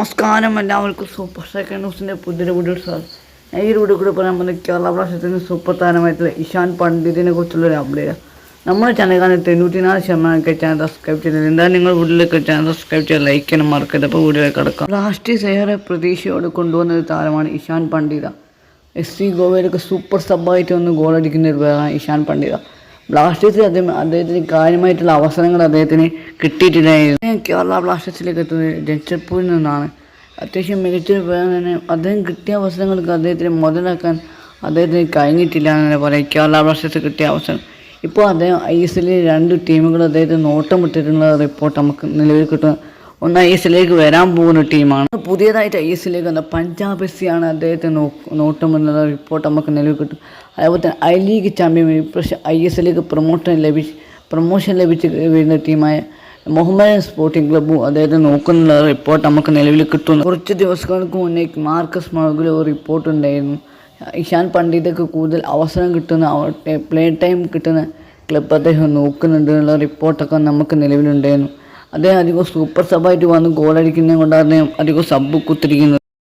നമസ്കാരം എല്ലാവർക്കും super second ന്യൂസിന്റെ പുതിയൊരു വീഡിയോ സാർ ഞാൻ ഈ വീഡിയോ കൂടെ പറയാൻ പോകുന്നത് കേരള ബ്ലാസ്റ്റേഴ്സിന്റെ സൂപ്പർ താരമായിട്ടുള്ള ഇഷാൻ പണ്ഡിതിനെ കുറിച്ചുള്ളൊരു അപ്ഡേറ്റ് നമ്മുടെ ചാനൽ കാണാൻ തൊണ്ണൂറ്റിനാല് ശതമാനമൊക്കെ ചാനൽ സബ്സ്ക്രൈബ് ചെയ്തത് എന്തായാലും നിങ്ങൾ വീട്ടിലേക്ക് ചാനൽ സബ്സ്ക്രൈബ് ചെയ്ത് ലൈക്ക് ചെയ്യാൻ മറക്കരുത്. അപ്പോൾ വീഡിയോ കിടക്കാം. ബ്ലാസ്റ്റേഴ്സ് ഏറെ പ്രതീക്ഷയോട് കൊണ്ടുവന്ന ഒരു താരമാണ് ഇഷാൻ പണ്ഡിത. എസ് സി ഗോവയിലൊക്കെ സൂപ്പർ സബായിട്ട് വന്ന് ഗോളടിക്കുന്ന ഒരു പേരാണ് ഇഷാൻ പണ്ഡിത. ബ്ലാസ്റ്റേഴ്സിൽ അദ്ദേഹം അദ്ദേഹത്തിന് കാര്യമായിട്ടുള്ള അവസരങ്ങൾ അദ്ദേഹത്തിന് കിട്ടിയിട്ടില്ലായിരുന്നു. കേരള ബ്ലാസ്റ്റേഴ്സിലേക്ക് എത്തുന്നത് ജംഷഡ്പൂരിൽ നിന്നാണ്. അത്യാവശ്യം മികച്ചൊരു പേര് തന്നെ. അദ്ദേഹം കിട്ടിയ അവസരങ്ങൾക്ക് അദ്ദേഹത്തിന് മുതലാക്കാൻ അദ്ദേഹത്തിന് കഴിഞ്ഞിട്ടില്ല എന്ന് തന്നെ പറയാം കേരള ബ്ലാസ്റ്റേഴ്സ് കിട്ടിയ അവസരം. ഇപ്പോൾ അദ്ദേഹം ഐ എസ് എല്ലിൽ രണ്ട് ടീമുകൾ അദ്ദേഹത്തിന് നോട്ടം വിട്ടിട്ടുള്ള റിപ്പോർട്ട് നമുക്ക് നിലവിൽ കിട്ടുന്നത് ഒന്ന് ഐ എസ് എല്ലിലേക്ക് വരാൻ പോകുന്ന ടീമാണ്. പുതിയതായിട്ട് ഐ എസ് എല്ലിലേക്ക് വന്ന പഞ്ചാബ് സി ആണ് അദ്ദേഹത്തെ നോട്ടം റിപ്പോർട്ട് നമുക്ക് നിലവിൽ കിട്ടും. അതുപോലെ തന്നെ ഐ ലീഗ് ചാമ്പ്യൻ ഇപ്രാവശ്യം ഐ എസ് എല്ലിലേക്ക് പ്രൊമോഷൻ ലഭിച്ച് പ്രൊമോഷൻ ലഭിച്ച് വരുന്ന ടീമായ മുഹമ്മദ് സ്പോർട്ടിംഗ് ക്ലബ്ബും അദ്ദേഹത്തെ നോക്കുന്ന റിപ്പോർട്ട് നമുക്ക് നിലവിൽ കിട്ടുന്നു. കുറച്ച് ദിവസങ്ങൾക്ക് മുന്നേ മാർക്കസ് മഴകിൽ ഒരു റിപ്പോർട്ട് ഉണ്ടായിരുന്നു. ഇഷാൻ പണ്ഡിതക്ക് കൂടുതൽ അവസരം കിട്ടുന്ന പ്ലേ ടൈം കിട്ടുന്ന ക്ലബ്ബ് അദ്ദേഹം നോക്കുന്നുണ്ട് എന്നുള്ള റിപ്പോർട്ടൊക്കെ നമുക്ക് നിലവിലുണ്ടായിരുന്നു. അദ്ദേഹം അധികം സൂപ്പർ സബായിട്ട് വന്ന് ഗോളടിക്കുന്നത് കൊണ്ടാണ് അദ്ദേഹം അധികം സബ്ബ് കുത്തിരിക്കുന്നത്.